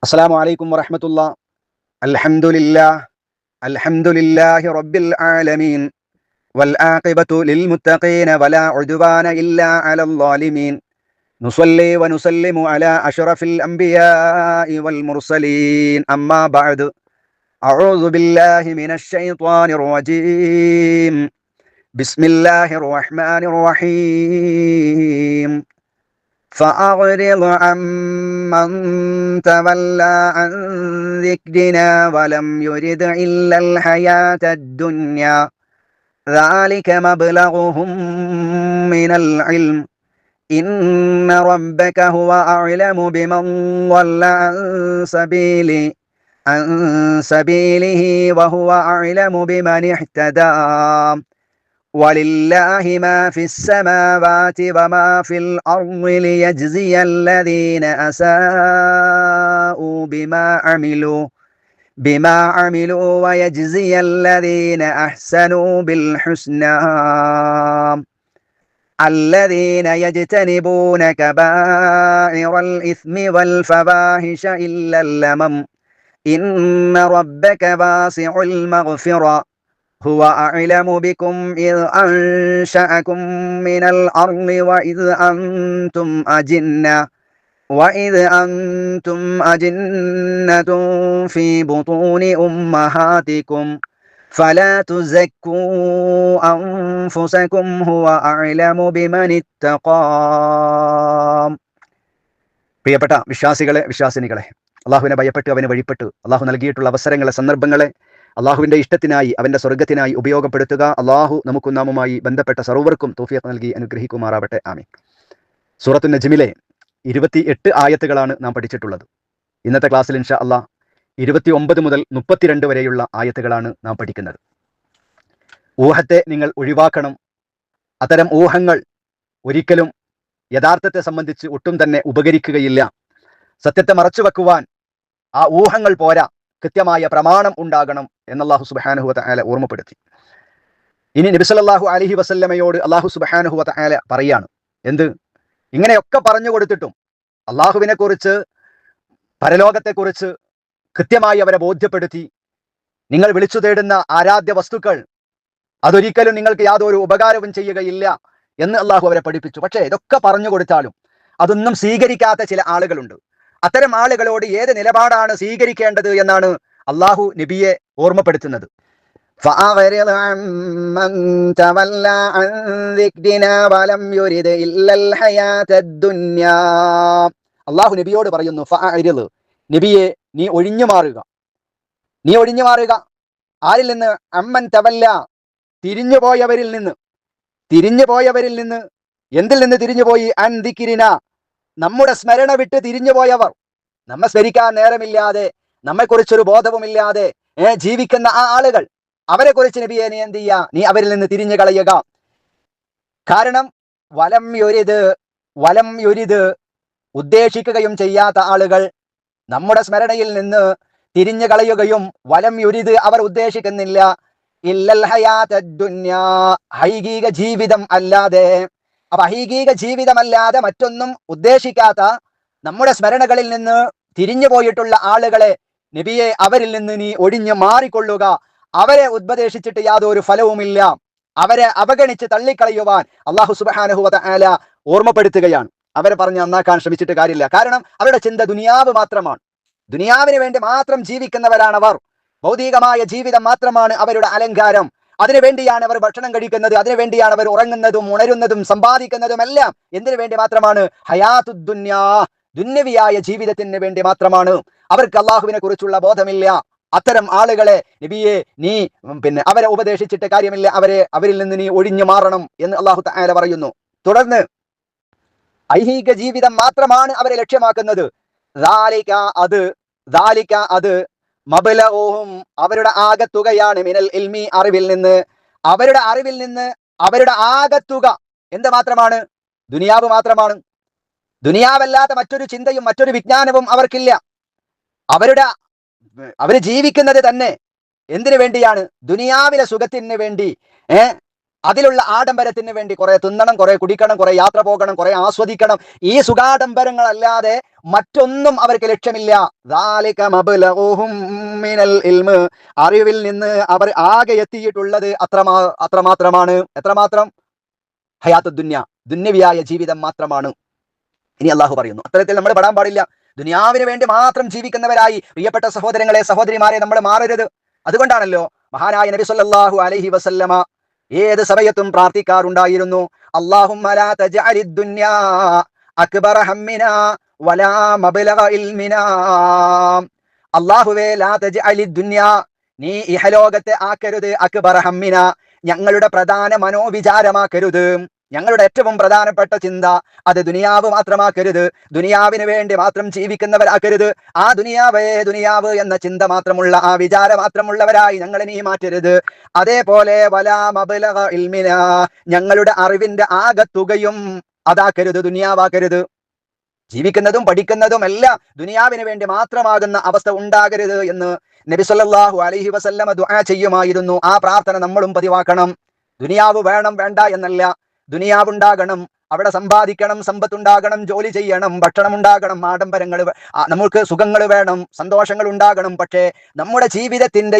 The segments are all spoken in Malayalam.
السلام عليكم ورحمة الله. الحمد لله. الحمد لله رب العالمين. والعاقبة للمتقين ولا عدوان إلا على الظالمين. نصلي ونسلم على أشرف الأنبياء والمرسلين. أما بعد. أعوذ بالله من الشيطان الرجيم. بسم الله الرحمن الرحيم. فأعرض عمن تولى عن ذكرنا ولم يرد إلا الحياة الدنيا. ذلك مبلغهم من العلم. إن ربك هو أعلم بمن ضل عن سبيله عن سبيله وهو أعلم بمن اهتدى. ولله ما في السماوات وما في الأرض ليجزي الذين أساءوا بما عملوا بما عملوا ويجزي الذين أحسنوا بالحسنى. الذين يجتنبون كبائر الإثم والفواحش إلا اللمم إن ربك واسع المغفرة. هو أعلم بكم إذ أنشأكم من الأرض وإذ أنتم أجنة وإذ أنتم أجنة في بطون أمهاتكم فلا تزكوا أنفسكم هو أعلم بمن اتقى പ്രിയപ്പെട്ട വിശ്വാസികളെ വിശ്വാസിനികളെ അള്ളാഹുവിനെ ഭയപ്പെട്ട് അവനെ വഴിപ്പെട്ട് അള്ളാഹു നൽകിയിട്ടുള്ള അവസരങ്ങളെ സന്ദർഭങ്ങളെ അള്ളാഹുവിന്റെ ഇഷ്ടത്തിനായി അവന്റെ സ്വർഗത്തിനായി ഉപയോഗപ്പെടുത്തുക. അള്ളാഹു നമുക്കും നാമുമായി ബന്ധപ്പെട്ട സർവർക്കും തോഫിയത്ത് നൽകി അനുഗ്രഹിക്കുമാറാവട്ടെ. ആമി സൂറത്തു നജ്മിലെ ഇരുപത്തി എട്ട് ആയത്തുകളാണ് നാം പഠിച്ചിട്ടുള്ളത്. ഇന്നത്തെ ക്ലാസ്സിൽ ഇൻഷാ അള്ളാഹ് ഇരുപത്തി ഒമ്പത് മുതൽ മുപ്പത്തിരണ്ട് വരെയുള്ള ആയത്തുകളാണ് നാം പഠിക്കുന്നത്. ഊഹത്തെ നിങ്ങൾ ഒഴിവാക്കണം. അത്തരം ഊഹങ്ങൾ ഒരിക്കലും യഥാർത്ഥത്തെ സംബന്ധിച്ച് ഒട്ടും തന്നെ ഉപകരിക്കുകയില്ല. സത്യത്തെ മറച്ചു വെക്കുവാൻ ആ ഊഹങ്ങൾ പോരാ. കൃത്യമായ പ്രമാണം ഉണ്ടാകണം എന്നല്ലാഹു സുബാനുഹുവ ആല ഓർമ്മപ്പെടുത്തി. ഇനി നബിസലല്ലാഹു അലഹി വസല്ലമയോട് അള്ളാഹു സുബാനുഹുവ ആല പറയാണ്. എന്ത്? ഇങ്ങനെയൊക്കെ പറഞ്ഞു കൊടുത്തിട്ടും അള്ളാഹുവിനെ കുറിച്ച് പരലോകത്തെക്കുറിച്ച് കൃത്യമായി അവരെ ബോധ്യപ്പെടുത്തി. നിങ്ങൾ വിളിച്ചു തേടുന്ന ആരാധ്യ വസ്തുക്കൾ അതൊരിക്കലും നിങ്ങൾക്ക് യാതൊരു ഉപകാരവും ചെയ്യുകയില്ല എന്ന് അള്ളാഹു അവരെ പഠിപ്പിച്ചു. പക്ഷേ ഇതൊക്കെ പറഞ്ഞു കൊടുത്താലും അതൊന്നും സ്വീകരിക്കാത്ത ചില ആളുകളുണ്ട്. അത്തരം ആളുകളോട് ഏത് നിലപാടാണ് സ്വീകരിക്കേണ്ടത് എന്നാണ് അള്ളാഹു നബിയെ ഓർമ്മപ്പെടുത്തുന്നത് فأعرض عمن تولى عن ذكرنا ولم يرد إلا الحياة الدنيا അള്ളാഹു നബിയോട് പറയുന്നു ഫഅരിദ് നബിയെ നീ ഒഴിഞ്ഞു മാറുക നീ ഒഴിഞ്ഞു മാറുക ആരിൽ നിന്ന് അമ്മൻ തവല്ല തിരിഞ്ഞു പോയവരിൽ നിന്ന് തിരിഞ്ഞു പോയവരിൽ നിന്ന് എന്തിൽ നിന്ന് തിരിഞ്ഞു പോയി അൻ ദിക്കിരിന നമ്മുടെ സ്മരണ വിട്ട് തിരിഞ്ഞു പോയവർ നമ്മെ സ്മരിക്കാൻ നേരമില്ലാതെ നമ്മെക്കുറിച്ചൊരു ബോധവുമില്ലാതെ ജീവിക്കുന്ന ആ ആളുകൾ അവരെ കുറിച്ച് നബിയെ നീ എന്ത് ചെയ്യുക നീ അവരിൽ നിന്ന് തിരിഞ്ഞു കളയുക കാരണം വലം യൊരിത് വലം യൊരിത് ഉദ്ദേശിക്കുകയും ചെയ്യാത്ത ആളുകൾ നമ്മുടെ സ്മരണയിൽ നിന്ന് തിരിഞ്ഞു കളയുകയും വലം യുരിത് അവർ ഉദ്ദേശിക്കുന്നില്ല. ഇല്ലൽ ഹയാത്ത ഹൈകീക ജീവിതം അല്ലാതെ അപ്പൊ ജീവിതമല്ലാതെ മറ്റൊന്നും ഉദ്ദേശിക്കാത്ത നമ്മുടെ സ്മരണകളിൽ നിന്ന് തിരിഞ്ഞു പോയിട്ടുള്ള ആളുകളെ നബിയെ അവരിൽ നിന്ന് നീ ഒഴിഞ്ഞു മാറിക്കൊള്ളുക. അവരെ ഉപദേശിച്ചിട്ട് യാതൊരു ഫലവുമില്ല. അവരെ അവഗണിച്ച് തള്ളിക്കളയുവാൻ അള്ളാഹു സുബാനഹുവത ആല ഓർമ്മപ്പെടുത്തുകയാണ്. അവരെ പറഞ്ഞ് നന്നാക്കാൻ ശ്രമിച്ചിട്ട് കാര്യമില്ല. കാരണം അവരുടെ ചിന്ത ദുനിയാവ് മാത്രമാണ്. ദുനിയാവിന് വേണ്ടി മാത്രം ജീവിക്കുന്നവരാണ് അവർ ഭൗതികമായ ജീവിതം മാത്രമാണ് അവരുടെ അലങ്കാരം. അതിനു വേണ്ടിയാണ് അവർ ഭക്ഷണം കഴിക്കുന്നത് അതിനുവേണ്ടിയാണ് അവർ ഉറങ്ങുന്നതും ഉണരുന്നതും സമ്പാദിക്കുന്നതും എല്ലാം. എന്തിനു വേണ്ടി മാത്രമാണ്? ഹയാത്തു ദുന്യാ ദുന്യവിയായ ജീവിതത്തിന് വേണ്ടി മാത്രമാണ്. അവർക്ക് അള്ളാഹുവിനെ കുറിച്ചുള്ള ബോധമില്ല. അത്തരം ആളുകളെ നബിയെ നീ പിന്നെ അവരെ ഉപദേശിച്ചിട്ട് കാര്യമില്ല. അവരെ അവരിൽ നിന്ന് നീ ഒഴിഞ്ഞു മാറണം എന്ന് അള്ളാഹു താല പറയുന്നു. തുടർന്ന് ഐഹിക ജീവിതം മാത്രമാണ് അവരെ ലക്ഷ്യമാക്കുന്നത്. അത് അത് മബലവും അവരുടെ ആകത്തുകയാണ് മിനൽ ഇൽമി അറിവിൽ നിന്ന്. അവരുടെ അറിവിൽ നിന്ന് അവരുടെ ആകത്തുക എന്ത് മാത്രമാണ് ദുനിയാവ് മാത്രമാണ്. ദുനിയാവല്ലാത്ത മറ്റൊരു ചിന്തയും മറ്റൊരു വിജ്ഞാനവും അവർക്കില്ല. അവരുടെ അവർ ജീവിക്കുന്നത് തന്നെ എന്തിനു വേണ്ടിയാണ്? ദുനിയാവിലെ സുഖത്തിന് വേണ്ടി. ഏർ അതിലുള്ള ആഡംബരത്തിന് വേണ്ടി. കുറെ തിന്നണം കുറെ കുടിക്കണം കുറെ യാത്ര പോകണം കുറെ ആസ്വദിക്കണം. ഈ സുഖാഡംബരങ്ങളല്ലാതെ മറ്റൊന്നും അവർക്ക് ലക്ഷ്യമില്ല. അറിവിൽ നിന്ന് അവർ ആകെ എത്തിയിട്ടുള്ളത് അത്രമാ അത്രമാത്രമാണ് എത്രമാത്രം? ഹയാത്ത് ദുന്യ. ദുന്യവിയായ ജീവിതം മാത്രമാണ്. ഇനി അള്ളാഹു പറയുന്നു. അത്തരത്തിൽ നമ്മൾ പെടാൻ പാടില്ല. ദുനിയാവിന് വേണ്ടി മാത്രം ജീവിക്കുന്നവരായി പ്രിയപ്പെട്ട സഹോദരങ്ങളെ സഹോദരിമാരെ നമ്മൾ മാറരുത്. അതുകൊണ്ടാണല്ലോ മഹാനായ നബി സല്ലല്ലാഹു അലൈഹി വസല്ലമ ഏത് സമയത്തും പ്രാർത്ഥിക്കാറുണ്ടായിരുന്നു. അള്ളാഹും നീ ഇഹലോകത്തെ ആക്കരുത് അക്ബർ ഹമ്മിന. ഞങ്ങളുടെ പ്രധാന മനോവിചാരമാക്കരുത്. ഞങ്ങളുടെ ഏറ്റവും പ്രധാനപ്പെട്ട ചിന്ത അത് ദുനിയാവ് മാത്രമാക്കരുത്. ദുനിയാവിന് വേണ്ടി മാത്രം ജീവിക്കുന്നവരാക്കരുത്. ആ ദുനിയാവേ ദുനിയാവ് എന്ന ചിന്ത മാത്രമുള്ള ആ വിചാരം മാത്രമുള്ളവരായി ഞങ്ങളെ നീ മാറ്റരുത്. അതേപോലെ ഞങ്ങളുടെ അറിവിന്റെ ആകത്തുകയും അതാക്കരുത് ദുനിയാവാക്കരുത്. ജീവിക്കുന്നതും പഠിക്കുന്നതും എല്ലാം ദുനിയാവിന് വേണ്ടി മാത്രമാകുന്ന അവസ്ഥ ഉണ്ടാകരുത് എന്ന് നബി സല്ലല്ലാഹു അലൈഹി വസല്ലമ ദുആ ചെയ്യുമായിരുന്നു. ആ പ്രാർത്ഥന നമ്മളും പതിവാക്കണം. ദുനിയാവ് വേണം വേണ്ട എന്നല്ല. ദുനിയാവ് ഉണ്ടാകണം അവിടെ സമ്പാദിക്കണം സമ്പത്തുണ്ടാകണം ജോലി ചെയ്യണം ഭക്ഷണം ഉണ്ടാകണം ആഡംബരങ്ങൾ നമുക്ക് സുഖങ്ങൾ വേണം സന്തോഷങ്ങൾ ഉണ്ടാകണം പക്ഷേ നമ്മുടെ ജീവിതത്തിന്റെ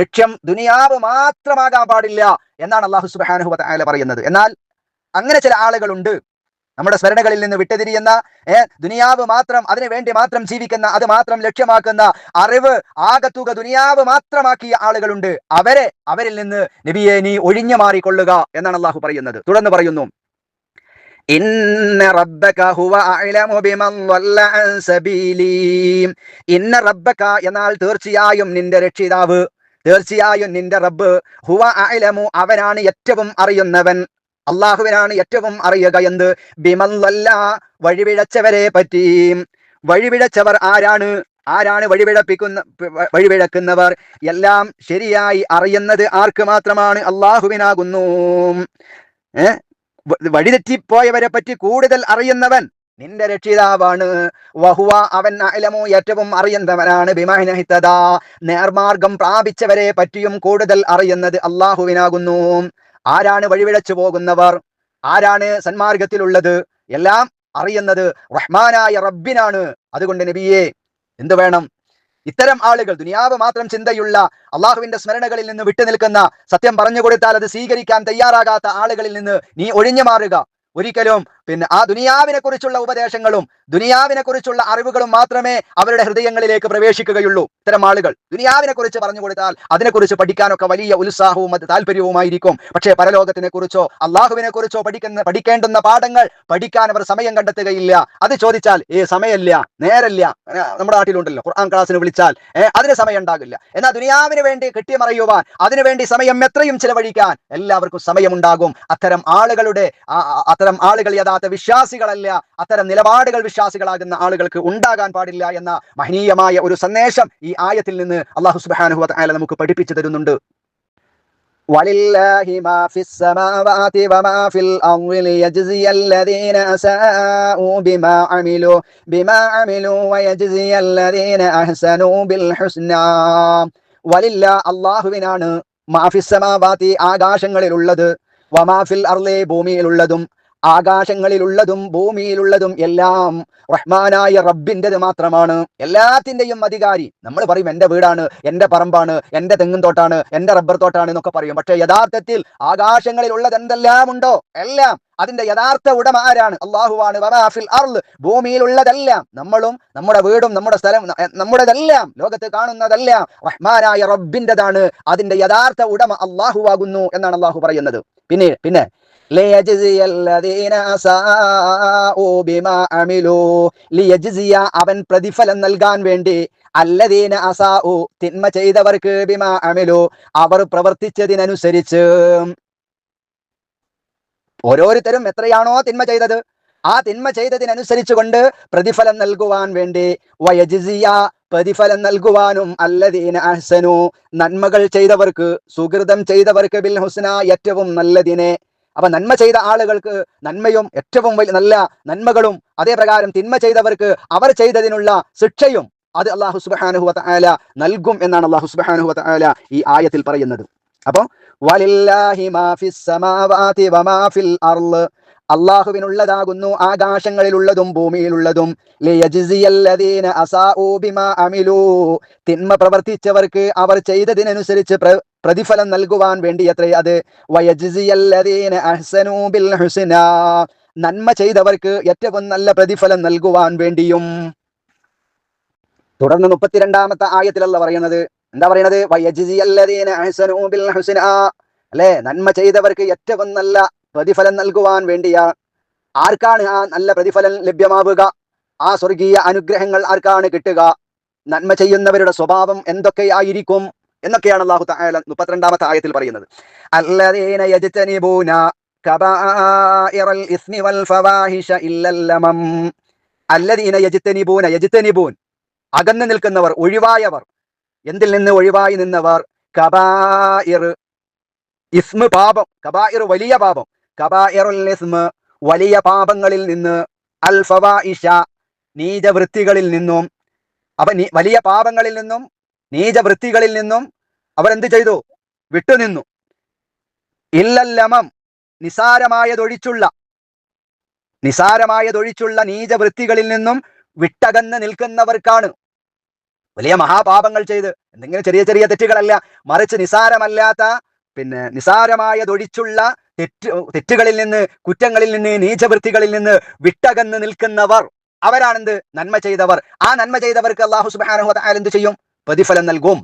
ലക്ഷ്യം ദുനിയാവ് മാത്രമാകാൻ പാടില്ല എന്നാണ് അള്ളാഹു വതആല പറയുന്നത്. എന്നാൽ അങ്ങനെ ചില ആളുകളുണ്ട്. നമ്മുടെ സ്മരണകളിൽ നിന്ന് വിട്ടുതിരിയുന്ന ദുനിയാവ് മാത്രം അതിനു വേണ്ടി മാത്രം ജീവിക്കുന്ന അത് മാത്രം ലക്ഷ്യമാക്കുന്ന അറിവ് ആകത്തുക ദുനിയാവ് മാത്രമാക്കിയ ആളുകളുണ്ട്. അവരെ അവരിൽ നിന്ന് നബിയെ നീ ഒഴിഞ്ഞു മാറിക്കൊള്ളുക എന്നാണ് അള്ളാഹു പറയുന്നത്. തുടർന്ന് പറയുന്നു. ഇന്ന റബ്ബക ഹുവ ഇന്ന റബ്ബക എന്നാൽ തീർച്ചയായും നിന്റെ രക്ഷിതാവ്. തീർച്ചയായും നിന്റെ റബ്ബ് ഹുവ അഅലമു അവനാണ് ഏറ്റവും അറിയുന്നവൻ. അള്ളാഹുവിനാണ് ഏറ്റവും അറിയുക എന്ത്? ബിമല്ല വഴിപിഴച്ചവരെ പറ്റി. വഴിപിഴച്ചവർ ആരാണ്? ആരാണ് വഴിപിഴപ്പിക്കുന്ന വഴിപിഴക്കുന്നവർ? എല്ലാം ശരിയായി അറിയുന്നത് ആർക്ക് മാത്രമാണ്? അള്ളാഹുവിനാകുന്നു. ഏ? വ- വഴിതെറ്റിപ്പോയവരെ പറ്റി കൂടുതൽ അറിയുന്നവൻ നിന്റെ രക്ഷിതാവാണ്. വഹുവ അവൻ അലമോ ഏറ്റവും അറിയുന്നവനാണ്. ബിമാഹിനഹിത്തത നേർമാർഗം പ്രാപിച്ചവരെ പറ്റിയും കൂടുതൽ അറിയുന്നത് അള്ളാഹുവിനാകുന്നു. ആരാണ് വഴിവിഴച്ചു പോകുന്നവർ? ആരാണ് സന്മാർഗത്തിലുള്ളത്? എല്ലാം അറിയുന്നത് റഹ്മാനായ റബ്ബിനാണ്. അതുകൊണ്ട് നബിയെ എന്തു വേണം? ഇത്തരം ആളുകൾ ദുനിയാവ് മാത്രം ചിന്തയുള്ള അള്ളാഹുവിന്റെ സ്മരണകളിൽ നിന്ന് വിട്ടുനിൽക്കുന്ന സത്യം പറഞ്ഞു കൊടുത്താൽ അത് സ്വീകരിക്കാൻ തയ്യാറാകാത്ത ആളുകളിൽ നിന്ന് നീ ഒഴിഞ്ഞു മാറുക. ഒരിക്കലും പിന്നെ ആ ദുനിയാവിനെ കുറിച്ചുള്ള ഉപദേശങ്ങളും ദുനിയാവിനെ കുറിച്ചുള്ള അറിവുകളും മാത്രമേ അവരുടെ ഹൃദയങ്ങളിലേക്ക് പ്രവേശിക്കുകയുള്ളൂ. ഇത്തരം ആളുകൾ ദുനിയാവിനെ കുറിച്ച് പറഞ്ഞു കൊടുത്താൽ അതിനെക്കുറിച്ച് പഠിക്കാനൊക്കെ വലിയ ഉത്സാഹവും അത് താല്പര്യവുമായിരിക്കും പക്ഷേ പരലോകത്തിനെ കുറിച്ചോ അള്ളാഹുവിനെ കുറിച്ചോ പഠിക്കുന്ന പഠിക്കേണ്ടുന്ന പാഠങ്ങൾ പഠിക്കാൻ അവർ സമയം കണ്ടെത്തുകയില്ല. അത് ചോദിച്ചാൽ ഏ സമയമില്ല നേരല്ല നമ്മുടെ നാട്ടിലുണ്ടല്ലോ ഖുർആൻ ക്ലാസ്സിന് വിളിച്ചാൽ അതിന് സമയം ഉണ്ടാകില്ല. എന്നാൽ ദുനിയാവിന് വേണ്ടി കെട്ടിമറയുവാൻ അതിനുവേണ്ടി സമയം എത്രയും ചിലവഴിക്കാൻ എല്ലാവർക്കും സമയമുണ്ടാകും. അത്തരം ആളുകളുടെ അത്തരം ആളുകൾ യഥാർത്ഥ വിശ്വാസികളല്ല അത്തരം നിലപാടുകൾ വിശ്വാസികളാകുന്ന ആളുകൾക്ക് ഉണ്ടാകാൻ പാടില്ല എന്ന മഹനീയമായ ഒരു സന്ദേശം ഈ ആയത്തിൽ നിന്ന് അള്ളാഹു സുബ്ഹാനഹു വതആല നമുക്ക് പഠിപ്പിച്ചു തരുന്നുണ്ട് ولله ما في السماوات وما في الأرض ليجزي الذين أساءوا بما عملوا بما عملوا ويجزي الذين أحسنوا بالحسنى വലില്ല അള്ളാഹുവിനാണ് മാഫിസമാവാത്തി ആകാശങ്ങളിലുള്ളത് വമാഫിൽ അർലേ ഭൂമിയിലുള്ളതും ആകാശങ്ങളിലുള്ളതും ഭൂമിയിലുള്ളതും എല്ലാം റഹ്മാനായ റബ്ബിന്റെത് മാത്രമാണ്. എല്ലാത്തിന്റെയും അധികാരി. നമ്മൾ പറയും എന്റെ വീടാണ് എന്റെ പറമ്പാണ് എന്റെ തെങ്ങും തോട്ടാണ് എന്റെ റബ്ബർ തോട്ടാണ് എന്നൊക്കെ പറയും. പക്ഷേ യഥാർത്ഥത്തിൽ ആകാശങ്ങളിലുള്ളത് എന്തെല്ലാം ഉണ്ടോ എല്ലാം. അതിന്റെ യഥാർത്ഥ ഉടമ ആരാണ്? അള്ളാഹുവാണ്. ഭൂമിയിലുള്ളതെല്ലാം. നമ്മളും നമ്മുടെ വീടും നമ്മുടെ സ്ഥലം നമ്മുടേതെല്ലാം. ലോകത്ത് കാണുന്നതെല്ലാം റഹ്മാനായ റബ്ബിന്റെതാണ്. അതിന്റെ യഥാർത്ഥ ഉടമ അള്ളാഹുവാകുന്നു എന്നാണ് അള്ളാഹു പറയുന്നത്. പിന്നെ പിന്നെ അവൻ പ്രതിഫലം നൽകാൻ വേണ്ടി അല്ലദീന അസാഉ തിന്മ ചെയ്തവർക്ക് ബിമാ അമിലു. അവർ പ്രവർത്തിച്ചതിനനുസരിച്ച് ഓരോരുത്തരും എത്രയാണോ തിന്മ ചെയ്തത് ആ തിന്മ ചെയ്തതിനനുസരിച്ച് കൊണ്ട് പ്രതിഫലം നൽകുവാൻ വേണ്ടി വയജിസിയ പ്രതിഫലം നൽകുവാനും അല്ലദീന അഹ്സനു നന്മകൾ ചെയ്തവർക്ക് സുഹൃതം ചെയ്തവർക്ക് ബിൽ ഹുസ്ന ഏറ്റവും നല്ലതിനെ അപ്പൊ നന്മ ചെയ്ത ആളുകൾക്ക് നന്മയും ഏറ്റവും വലിയ നല്ല നന്മകളും അതേപ്രകാരം തിന്മ ചെയ്തവർക്ക് അവർ ചെയ്തതിനുള്ള ശിക്ഷയും അത് അള്ളാഹു സുബ്ഹാനഹു വതആല നൽകും എന്നാണ് അള്ളാഹു സുബ്ഹാനഹു വതആല ഈ ആയത്തിൽ പറയുന്നത്. അപ്പൊ വലില്ലാഹി മാ ഫിസ് സമാവാതി വമാ ഫിൽ അർൾ അള്ളാഹുവിനുള്ളതാകുന്നു ആകാശങ്ങളിലുള്ളതും ഭൂമിയിലുള്ളതും. തിന്മ പ്രവർത്തിച്ചവർക്ക് അവർ ചെയ്തതിനനുസരിച്ച് പ്ര പ്രതിഫലം നൽകുവാൻ വേണ്ടി അത്രേ അത് നന്മ ചെയ്തവർക്ക് ഏറ്റവും നല്ല പ്രതിഫലം നൽകുവാൻ വേണ്ടിയും. തുടർന്ന് മുപ്പത്തിരണ്ടാമത്തെ ആയത്തിലല്ല പറയുന്നത്. എന്താ പറയുന്നത്? അല്ലെ? നന്മ ചെയ്തവർക്ക് ഏറ്റവും നല്ല പ്രതിഫലം നൽകുവാൻ വേണ്ടിയാ. ആർക്കാണ് ആ നല്ല പ്രതിഫലം ലഭ്യമാവുക? ആ സ്വർഗീയ അനുഗ്രഹങ്ങൾ ആർക്കാണ് കിട്ടുക? നന്മ ചെയ്യുന്നവരുടെ സ്വഭാവം എന്തൊക്കെയായിരിക്കും? എന്നൊക്കെയാണ് അള്ളാഹു തആല മുപ്പത്തിരണ്ടാമത്തെ ആയത്തിൽ പറയുന്നത്. അല്ലദീന അകന്നു നിൽക്കുന്നവർ ഒഴിവായവർ. എന്തിൽ നിന്ന് ഒഴിവായി നിന്നവർ? കബായിർ ഇസ്മ പാപം കബായിർ വലിയ പാപം. കബായിറുൽ വലിയ പാപങ്ങളിൽ നിന്ന് അൽ ഫവായിഷ നീചവൃത്തികളിൽ നിന്നും അവ വലിയ പാപങ്ങളിൽ നിന്നും നീചവൃത്തികളിൽ നിന്നും അവർ എന്ത് ചെയ്തു? വിട്ടുനിന്നു. ഇല്ലല്ലമം നിസാരമായതൊഴിച്ചുള്ള നിസാരമായതൊഴിച്ചുള്ള നീചവൃത്തികളിൽ നിന്നും വിട്ടകന്ന് നിൽക്കുന്നവർക്കാണ്. വലിയ മഹാപാപങ്ങൾ ചെയ്ത് എന്തെങ്കിലും ചെറിയ ചെറിയ തെറ്റുകളല്ല മറിച്ച് നിസാരമല്ലാത്ത പിന്നെ നിസാരമായതൊഴിച്ചുള്ള തെറ്റ് തെറ്റുകളിൽ നിന്ന് കുറ്റങ്ങളിൽ നിന്ന് നീചവൃത്തികളിൽ നിന്ന് വിട്ടകന്ന് നിൽക്കുന്നവർ അവരാണെന്ത്? നന്മ ചെയ്തവർ. ആ നന്മ ചെയ്തവർക്ക് അള്ളാഹു തആല എന്ത് ചെയ്യും? പ്രതിഫലം നൽകും.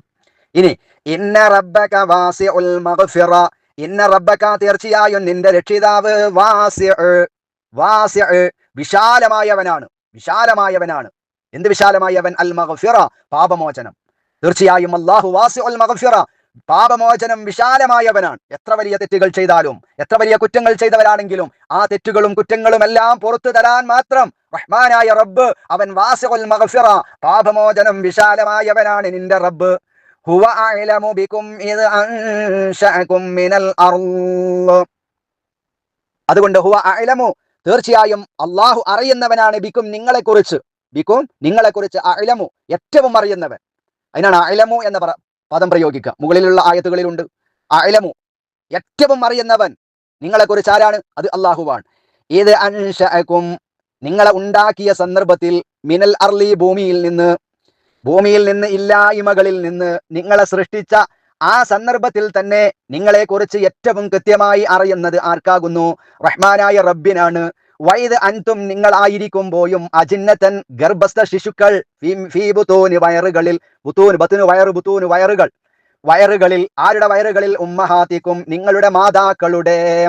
ഇനി ഇന്ന റബ്ബക ഇന്ന റബ്ബക തീർച്ചയായും നിന്റെ രക്ഷിതാവ് വിശാലമായവനാണ്. വിശാലമായവനാണ്. എന്ത് വിശാലമായവൻ? അൽ മഗ്ഫിറ പാപമോചനം. തീർച്ചയായും അള്ളാഹു വാസിഉൽ മഗ്ഫിറ. പാപമോചനം വിശാലമായവനാണ്. എത്ര വലിയ തെറ്റുകൾ ചെയ്താലും എത്ര വലിയ കുറ്റങ്ങൾ ചെയ്തവരാണെങ്കിലും ആ തെറ്റുകളും കുറ്റങ്ങളും എല്ലാം പുറത്തു തരാൻ മാത്രം റഹ്മാനായ റബ്ബ് അവൻ വാസിഉൽ മഗ്ഫിറ പാപമോചനം വിശാലമായവനാണ് നിന്റെ റബ്ബ്. ഹുവ ബികും മിനൽ അർൾ. അതുകൊണ്ട് ഹുവ അഅലമു തീർച്ചയായും അള്ളാഹു അറിയുന്നവനാണ് ബിക്കും നിങ്ങളെക്കുറിച്ച്. ബിക്കും നിങ്ങളെ കുറിച്ച് അഅലമു ഏറ്റവും അറിയുന്നവൻ. അതിനാണ് അഅലമു എന്ന് പദം പ്രയോഗിക്കുക. മുകളിലുള്ള ആയത്തുകളിലുണ്ട്. അഅലമു ഏറ്റവും അറിയുന്നവൻ നിങ്ങളെ കുറിച്ച് ആരാണ്? അത് അള്ളാഹുവാണ് ഇത് അൻഷക്കും നിങ്ങളെ ഉണ്ടാക്കിയ സന്ദർഭത്തിൽ മിനൽ അർലി ഭൂമിയിൽ നിന്ന് ഭൂമിയിൽ നിന്ന് ഇല്ലായ്മകളിൽ നിന്ന് നിങ്ങളെ സൃഷ്ടിച്ച ആ സന്ദർഭത്തിൽ തന്നെ നിങ്ങളെക്കുറിച്ച് ഏറ്റവും കൃത്യമായി അറിയുന്നത് ആർക്കാകുന്നു? റഹ്മാനായ റബ്ബിനാണ്. വൈദ് അൻതും നിങ്ങളായിരിക്കുമ്പോഴും അജിന്നത്തൻ ഗർഭസ്ഥ ശിശുക്കൾ ഫീ- ഫീ വയറുകളിൽ ബുത്തൂന് ബത്തുന് വയറ് ബുത്തൂന് വയറുകൾ. വയറുകളിൽ ആരുടെ വയറുകളിൽ? ഉമ്മഹാത്തിക്കും നിങ്ങളുടെ മാതാക്കളുടെ.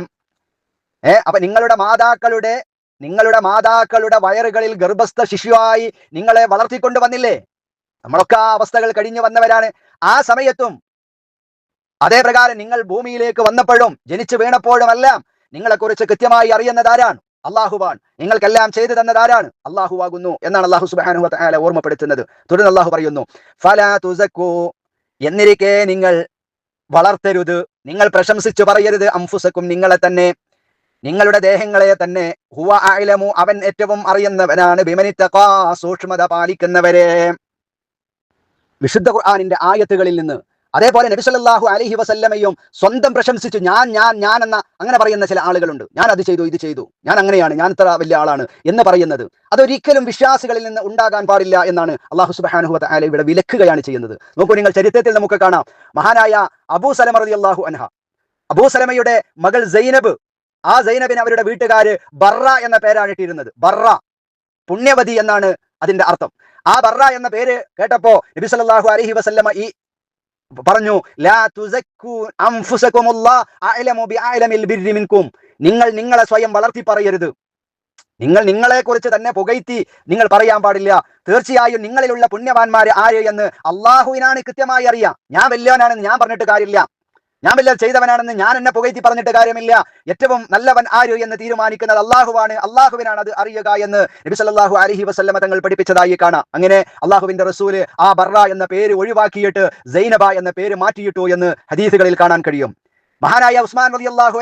ഏ അപ്പൊ നിങ്ങളുടെ മാതാക്കളുടെ നിങ്ങളുടെ മാതാക്കളുടെ വയറുകളിൽ ഗർഭസ്ഥ ശിശുവായി നിങ്ങളെ വളർത്തിക്കൊണ്ട് വന്നില്ലേ? നമ്മളൊക്കെ ആ അവസ്ഥകൾ കഴിഞ്ഞു വന്നവരാണ്. ആ സമയത്തും അതേപ്രകാരം നിങ്ങൾ ഭൂമിയിലേക്ക് വന്നപ്പോഴും ജനിച്ചു വീണപ്പോഴും എല്ലാം നിങ്ങളെക്കുറിച്ച് കൃത്യമായി അറിയുന്നത് ആരാണ് അള്ളാഹുവാൻ നിങ്ങൾക്കെല്ലാം ചെയ്തു തന്നത് ആരാണ് അള്ളാഹുവാകുന്നു എന്നാണ് അള്ളാഹു സുബാനു താല ഓർമ്മപ്പെടുത്തുന്നത്. തുടർന്ന് അള്ളാഹു പറയുന്നു ഫലാ തുസക്കൂ എന്നിരിക്കെ നിങ്ങൾ വളർത്തരുത്. നിങ്ങൾ പ്രശംസിച്ചു പറയരുത് അംഫുസക്കും നിങ്ങളെ തന്നെ. നിങ്ങളുടെ ദേഹങ്ങളെ തന്നെ. ഹുവ ആയിലമു അവൻ ഏറ്റവും അറിയുന്നവനാണ്. ബിമനിത്തക്കാ സൂക്ഷ്മത പാലിക്കുന്നവരെ. വിശുദ്ധ ഖുർആാനിന്റെ ആയത്തുകളിൽ നിന്ന് അതേപോലെ നബി സല്ലല്ലാഹു അലൈഹി വസല്ലമയും സ്വന്തം പ്രശംസിച്ചു ഞാൻ ഞാൻ ഞാൻ എന്ന അങ്ങനെ പറയുന്ന ചില ആളുകളുണ്ട്. ഞാൻ അത് ചെയ്തു ഇത് ചെയ്തു. ഞാൻ അങ്ങനെയാണ് ഞാൻ ഇത്ര വലിയ ആളാണ് എന്ന് പറയുന്നത്. അതൊരിക്കലും വിശ്വാസികളിൽ നിന്ന് ഉണ്ടാകാൻ പാടില്ല എന്നാണ് അള്ളാഹു സുബ്ഹാനഹു വ തആല ഇവിടെ വിലക്കുകയാണ് ചെയ്യുന്നത്. നോക്കൂ നിങ്ങൾ ചരിത്രത്തിൽ നമുക്ക് കാണാം. മഹാനായ അബൂ സലമ റളിയല്ലാഹു അൻഹ. അബൂ സലമയുടെ മകൾ സൈനബ് ആ സൈനബിന് അവരുടെ വീട്ടുകാര് ബറ എന്ന പേരാണ് ഇട്ടിരുന്നത്. ബറ. പുണ്യവതി എന്നാണ് അതിന്റെ അർത്ഥം. ആ ബറ എന്ന പേര് കേട്ടപ്പോ നബി സല്ലല്ലാഹു അലൈഹി വസല്ലമ ഈ പറഞ്ഞു ലാ നിങ്ങൾ നിങ്ങളെ സ്വയം വളർത്തി പറയരുത്. നിങ്ങൾ നിങ്ങളെ കുറിച്ച് തന്നെ പുകയ്ത്തി നിങ്ങൾ പറയാൻ പാടില്ല. തീർച്ചയായും നിങ്ങളിലുള്ള പുണ്യവാന്മാര് ആര് എന്ന് അള്ളാഹുവിനാണ് കൃത്യമായി അറിയാം. ഞാൻ വല്യവനാണെന്ന് ഞാൻ പറഞ്ഞിട്ട് കാര്യമില്ല. ഞാൻ വല്ല ചെയ്തവനാണെന്ന് ഞാൻ എന്നെ പുകഴ്ത്തി പറഞ്ഞിട്ട് കാര്യമില്ല. ഏറ്റവും നല്ലവൻ ആര് എന്ന് തീരുമാനിക്കുന്നത് അള്ളാഹുവാണ്. അള്ളാഹുവിനാണ് അത് അറിയുക എന്ന് നബി സല്ലല്ലാഹു അലൈഹി വസല്ലമ തങ്ങൾ പഠിപ്പിച്ചതായി കാണാം. അങ്ങനെ അള്ളാഹുവിന്റെ റസൂൽ ആ ബർറ എന്ന പേര് ഒഴിവാക്കിയിട്ട് സൈനബ എന്ന പേര് മാറ്റിയിട്ടു എന്ന് ഹദീസുകളിൽ കാണാൻ കഴിയും. മഹാനായ ഉസ്മാൻ അലി അള്ളാഹു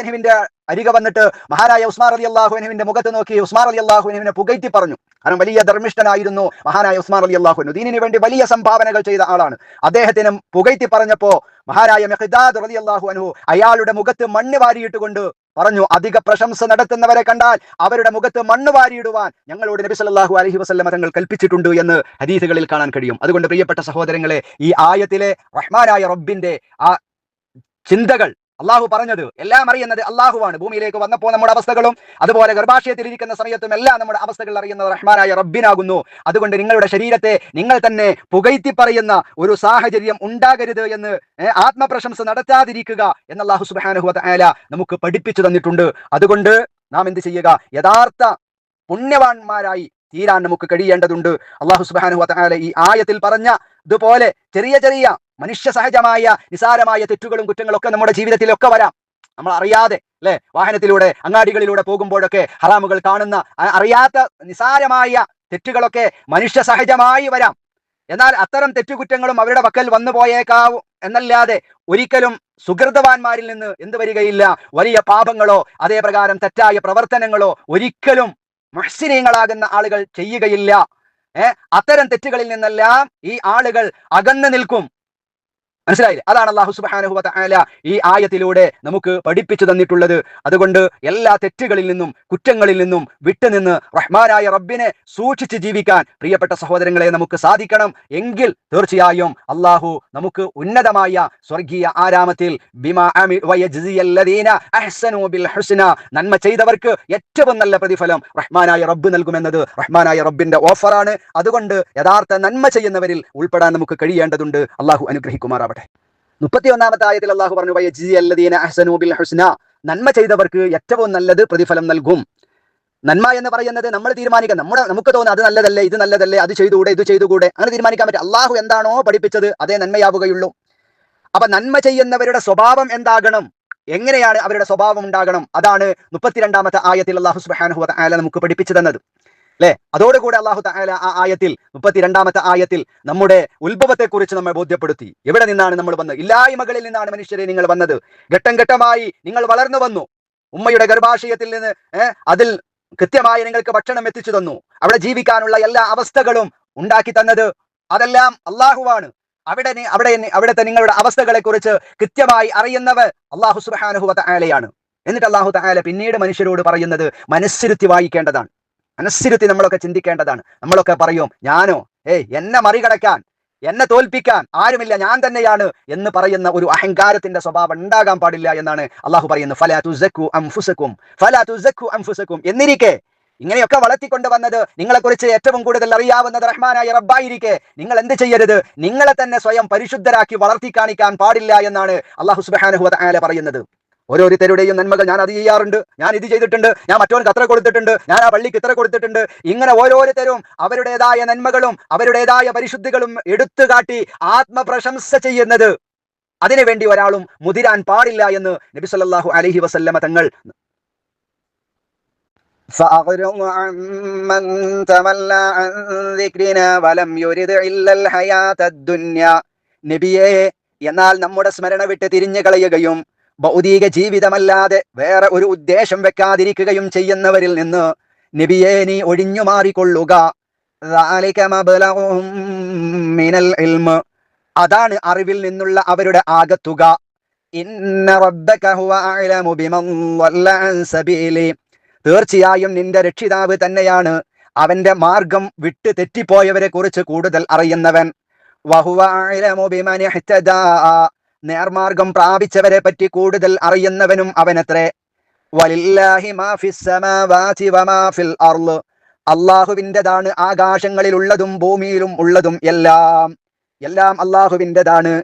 അരികെ വന്നിട്ട് മഹാനായ ഉസ്മാൻ അലി അള്ളാഹുനുവിന്റെ മുഖത്ത് നോക്കി ഉസ്മാൻ അലി അള്ളാഹു അനുവിനെ പുകഴ്ത്തി പറഞ്ഞു. കാരണം വലിയ ധർമ്മിഷ്ഠനായിരുന്നു മഹാനായ ഉസ്മാൻ അലി അള്ളാഹു ദീനിനു ദീനിന് വേണ്ടി വലിയ സംഭാവനകൾ ചെയ്ത ആളാണ്. അദ്ദേഹത്തിനും പുകഴ്ത്തി പറഞ്ഞപ്പോ മഹാനായ മെഹദാദ് റതി അള്ളാഹു അയാളുടെ മുഖത്ത് മണ്ണ് വാരിയിട്ട് കൊണ്ട് പറഞ്ഞു അധിക പ്രശംസ നടത്തുന്നവരെ കണ്ടാൽ അവരുടെ മുഖത്ത് മണ്ണ് വാരിയിടുവാൻ ഞങ്ങളോട് നബി സല്ലാഹു അലഹി വസല്ലമ തങ്ങൾ കൽപ്പിച്ചിട്ടുണ്ട് എന്ന് ഹദീസുകളിൽ കാണാൻ കഴിയും. അതുകൊണ്ട് പ്രിയപ്പെട്ട സഹോദരങ്ങളെ ഈ ആയത്തിലെ റഹ്മാനായ റബ്ബിന്റെ ആ ചിന്തകൾ അള്ളാഹു പറഞ്ഞത് എല്ലാം അറിയുന്നത് അള്ളാഹുവാണ്. ഭൂമിയിലേക്ക് വന്നപ്പോൾ നമ്മുടെ അവസ്ഥകളും അതുപോലെ ഗർഭാശയത്തിലിരിക്കുന്ന സമയത്തും എല്ലാം നമ്മുടെ അവസ്ഥകൾ അറിയുന്നത് റഹ്മാനായ റബ്ബിനാകുന്നു. അതുകൊണ്ട് നിങ്ങളുടെ ശരീരത്തെ നിങ്ങൾ തന്നെ പുകഴ്ത്തി പറയുന്ന ഒരു സാഹചര്യം ഉണ്ടാകരുത് എന്ന് ആത്മപ്രശംസ നടത്താതിരിക്കുക എന്ന് അള്ളാഹു സുബാനുഹു ആല നമുക്ക് പഠിപ്പിച്ചു തന്നിട്ടുണ്ട്. അതുകൊണ്ട് നാം എന്ത് ചെയ്യുക? യഥാർത്ഥ പുണ്യവാന്മാരായി തീരാൻ നമുക്ക് കഴിയേണ്ടതുണ്ട്. അള്ളാഹു സുബാനുഹു ആല ഈ ആയത്തിൽ പറഞ്ഞ ഇതുപോലെ ചെറിയ ചെറിയ മനുഷ്യ സഹജമായ നിസാരമായ തെറ്റുകളും കുറ്റങ്ങളും ഒക്കെ നമ്മുടെ ജീവിതത്തിലൊക്കെ വരാം. നമ്മൾ അറിയാതെ അല്ലെ? വാഹനത്തിലൂടെ അങ്ങാടികളിലൂടെ പോകുമ്പോഴൊക്കെ ഹറാമുകൾ കാണുന്ന അറിയാത്ത നിസാരമായ തെറ്റുകളൊക്കെ മനുഷ്യ സഹജമായി വരാം. എന്നാൽ അത്തരം തെറ്റുകുറ്റങ്ങളും അവരുടെ പക്കൽ വന്നു പോയേക്കാവും എന്നല്ലാതെ ഒരിക്കലും സുഹൃതവാന്മാരിൽ നിന്ന് എന്ത് വരികയില്ല. വലിയ പാപങ്ങളോ അതേപ്രകാരം തെറ്റായ പ്രവർത്തനങ്ങളോ ഒരിക്കലും മഹസിനീയങ്ങളാകുന്ന ആളുകൾ ചെയ്യുകയില്ല. അത്തരം തെറ്റുകളിൽ നിന്നെല്ലാം ഈ ആളുകൾ അകന്നു നിൽക്കും. മനസ്സിലായില്ലേ? അതാണ് അള്ളാഹു സുബ്ഹാനഹു വ ഈ ആയത്തിലൂടെ നമുക്ക് പഠിപ്പിച്ചു തന്നിട്ടുള്ളത്. അതുകൊണ്ട് എല്ലാ തെറ്റുകളിൽ നിന്നും കുറ്റങ്ങളിൽ നിന്നും വിട്ടുനിന്ന് റഹ്മാനായ റബ്ബിനെ സൂക്ഷിച്ച് ജീവിക്കാൻ പ്രിയപ്പെട്ട സഹോദരങ്ങളെ നമുക്ക് സാധിക്കണം എങ്കിൽ തീർച്ചയായും അള്ളാഹു നമുക്ക് ഉന്നതമായ സ്വർഗീയ ആരാമത്തിൽ നന്മ ചെയ്തവർക്ക് ഏറ്റവും നല്ല പ്രതിഫലം റഹ്മാനായ റബ്ബ് നൽകുമെന്നത് റഹ്മാനായ റബ്ബിന്റെ ഓഫറാണ്. അതുകൊണ്ട് യഥാർത്ഥ നന്മ ചെയ്യുന്നവരിൽ ഉൾപ്പെടാൻ നമുക്ക് കഴിയേണ്ടതുണ്ട്. അള്ളാഹു അനുഗ്രഹിക്കുമാറാവട്ടെ. മുപ്പത്തി ഒന്നാമത്തെ ആയത്തിൽ അള്ളാഹു പറഞ്ഞു ഹുസ്ന നന്മ ചെയ്തവർക്ക് ഏറ്റവും നല്ലത് പ്രതിഫലം നൽകും. നന്മ എന്ന് പറയുന്നത് നമ്മൾ തീരുമാനിക്കാം നമ്മുടെ നമുക്ക് തോന്നുന്നു അത് നല്ലതല്ലേ ഇത് നല്ലതല്ലേ അത് ചെയ്തുകൂടെ ഇത് ചെയ്തുകൂടെ. അങ്ങനെ തീരുമാനിക്കാൻ പറ്റും. അള്ളാഹു എന്താണോ പഠിപ്പിച്ചത് അതേ നന്മയാവുകയുള്ളൂ. അപ്പൊ നന്മ ചെയ്യുന്നവരുടെ സ്വഭാവം എന്താകണം? എങ്ങനെയാണ് അവരുടെ സ്വഭാവം ഉണ്ടാകണം? അതാണ് മുപ്പത്തിരണ്ടാമത്തെ ആയത്തിൽ അള്ളാഹു തആല നമുക്ക് പഠിപ്പിച്ചു തന്നത്. അല്ലെ അതോടുകൂടെ അള്ളാഹു തആല ആ ആയത്തിൽ മുപ്പത്തിരണ്ടാമത്തെ ആയത്തിൽ നമ്മുടെ ഉത്ഭവത്തെക്കുറിച്ച് നമ്മെ ബോധ്യപ്പെടുത്തി. എവിടെ നിന്നാണ് നമ്മൾ വന്നത്? ഇല്ലായ്മകളിൽ നിന്നാണ് മനുഷ്യരെ നിങ്ങൾ വന്നത്. ഘട്ടം ഘട്ടമായി നിങ്ങൾ വളർന്നു വന്നു. ഉമ്മയുടെ ഗർഭാശയത്തിൽ നിന്ന് അതിൽ കൃത്യമായി നിങ്ങൾക്ക് ഭക്ഷണം എത്തിച്ചു തന്നു. അവിടെ ജീവിക്കാനുള്ള എല്ലാ അവസ്ഥകളും ഉണ്ടാക്കി തന്നത് അതെല്ലാം അള്ളാഹുവാണ് അവിടെ അവിടെ അവിടുത്തെ നിങ്ങളുടെ അവസ്ഥകളെ കുറിച്ച് കൃത്യമായി അറിയുന്നവർ അള്ളാഹു സുബാനുഹു തആലയാണ്. എന്നിട്ട് അള്ളാഹു തആല പിന്നീട് മനുഷ്യരോട് പറയുന്നത് മനസ്സിരുത്തി വായിക്കേണ്ടതാണ്. മനസ്സിരുത്തി നമ്മളൊക്കെ ചിന്തിക്കേണ്ടതാണ്. നമ്മളൊക്കെ പറയും ഞാനോ? ഏയ് എന്നെ മറികടക്കാൻ എന്നെ തോൽപ്പിക്കാൻ ആരുമില്ല ഞാൻ തന്നെയാണ് എന്ന് പറയുന്ന ഒരു അഹങ്കാരത്തിന്റെ സ്വഭാവം ഉണ്ടാകാൻ പാടില്ല എന്നാണ് അള്ളാഹു പറയുന്നത്. ഫലാ ഫലാ എന്നിരിക്കെ. ഇങ്ങനെയൊക്കെ വളർത്തിക്കൊണ്ട് വന്നത് നിങ്ങളെക്കുറിച്ച് ഏറ്റവും കൂടുതൽ അറിയാവുന്നത് റഹ്മാനായ റബ്ബായിരിക്കെ. നിങ്ങൾ എന്ത് ചെയ്യരുത്? നിങ്ങളെ തന്നെ സ്വയം പരിശുദ്ധരാക്കി വളർത്തി കാണിക്കാൻ പാടില്ല എന്നാണ് അള്ളാഹു സുബ്ഹാനഹു വ പറയുന്നത്. ഓരോരുത്തരുടെയും നന്മകൾ ഞാൻ അത് ചെയ്യാറുണ്ട് ഞാൻ ഇത് ചെയ്തിട്ടുണ്ട് ഞാൻ മറ്റവർക്ക് അത്ര കൊടുത്തിട്ടുണ്ട് ഞാൻ ആ പള്ളിക്ക് ഇത്ര കൊടുത്തിട്ടുണ്ട് ഇങ്ങനെ ഓരോരുത്തരും അവരുടേതായ നന്മകളും അവരുടേതായ പരിശുദ്ധികളും എടുത്തു കാട്ടി ആത്മപ്രശംസ ചെയ്യുന്നത് അതിനുവേണ്ടി ഒരാളും മുതിരാൻ പാടില്ല എന്ന് നബി സല്ലല്ലാഹു അലൈഹി വസല്ലമ തങ്ങൾ فأعرض عمن تولى عن ذكرنا ولم يرد إلا الحياة الدنيا നബിയെ എന്നാൽ നമ്മുടെ സ്മരണ വിട്ട് തിരിഞ്ഞു കളയുകയും ഭൗതിക ജീവിതമല്ലാതെ വേറെ ഒരു ഉദ്ദേശം വെക്കാതിരിക്കുകയും ചെയ്യുന്നവരിൽ നിന്ന് നബിയെ നീ ഒഴിഞ്ഞു മാറിക്കൊള്ളുക. മിനൽ അതാണ് അറിവിൽ നിന്നുള്ള അവരുടെ ആകത്തുക. തീർച്ചയായും നിന്റെ രക്ഷിതാവ് തന്നെയാണ് അവന്റെ മാർഗം വിട്ട് തെറ്റിപ്പോയവരെ കുറിച്ച് കൂടുതൽ അറിയുന്നവൻ. വഹുവായ നേർമാർഗം പ്രാപിച്ചവരെ പറ്റി കൂടുതൽ അറിയുന്നവനും അവനത്രേ. അള്ളാഹുവിന്റെതാണ് ആകാശങ്ങളിലുള്ളതും ഭൂമിയിലും ഉള്ളതും എല്ലാം. എല്ലാം അള്ളാഹുവിന്റെതാണ്.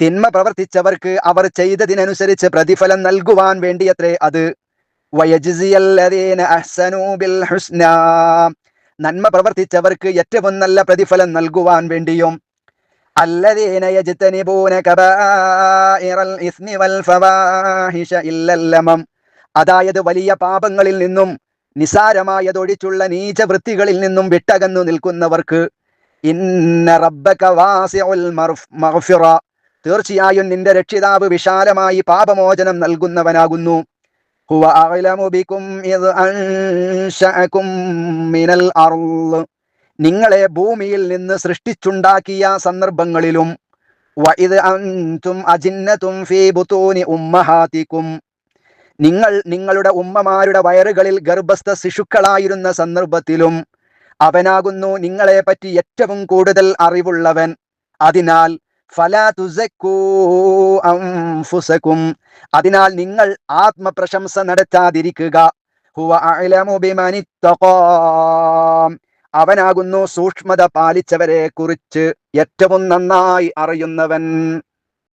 തിന്മ പ്രവർത്തിച്ചവർക്ക് അവർ ചെയ്തതിനനുസരിച്ച് പ്രതിഫലം നൽകുവാൻ വേണ്ടിയത്രേ അത്. വയജിസിയല്ലതീന അഹ്സനൂബിൽ ഹുസ്നാം. നന്മ പ്രവർത്തിച്ചവർക്ക് ഏറ്റവും നല്ല പ്രതിഫലം നൽകുവാൻ വേണ്ടിയും الذين يجتنبون كبائر الإثم والفواحش إلا اللمم അതായത് വലിയ പാപങ്ങളിൽ നിന്നും നിസാരമായതൊഴിച്ചുള്ള നീചവൃത്തികളിൽ നിന്നും വിട്ടകന്നു നിൽക്കുന്നവർക്ക് ഇന്ന റബ്ബക വാസിഉൽ മർഫ് മഗ്ഫിറ തീർച്ചയായും നിന്റെ രക്ഷിതാവ് വിശാലമായി പാപമോചനം നൽകുന്നവനാകുന്നു ഹുവ അഅലമു ബികും إذ أنشأكم മിനൽ الأرض നിങ്ങളെ ഭൂമിയിൽ നിന്ന് സൃഷ്ടിച്ചുണ്ടാക്കിയ സന്ദർഭങ്ങളിലും വഇദ് അൻതും അജിന്നതും ഫീ ബുതൂനി നിങ്ങൾ നിങ്ങളുടെ ഉമ്മമാരുടെ വയറുകളിൽ ഗർഭസ്ഥ ശിശുക്കളായിരുന്ന സന്ദർഭത്തിലും അവനാകുന്നു നിങ്ങളെപ്പറ്റി ഏറ്റവും കൂടുതൽ അറിവുള്ളവൻ. അതിനാൽ അൻഫുസകും. അതിനാൽ നിങ്ങൾ ആത്മപ്രശംസ നടത്താതിരിക്കുക. ഹുവ അവനാകുന്നു സൂക്ഷ്മത പാലിച്ചവരെ കുറിച്ച് ഏറ്റവും നന്നായി അറിയുന്നവൻ.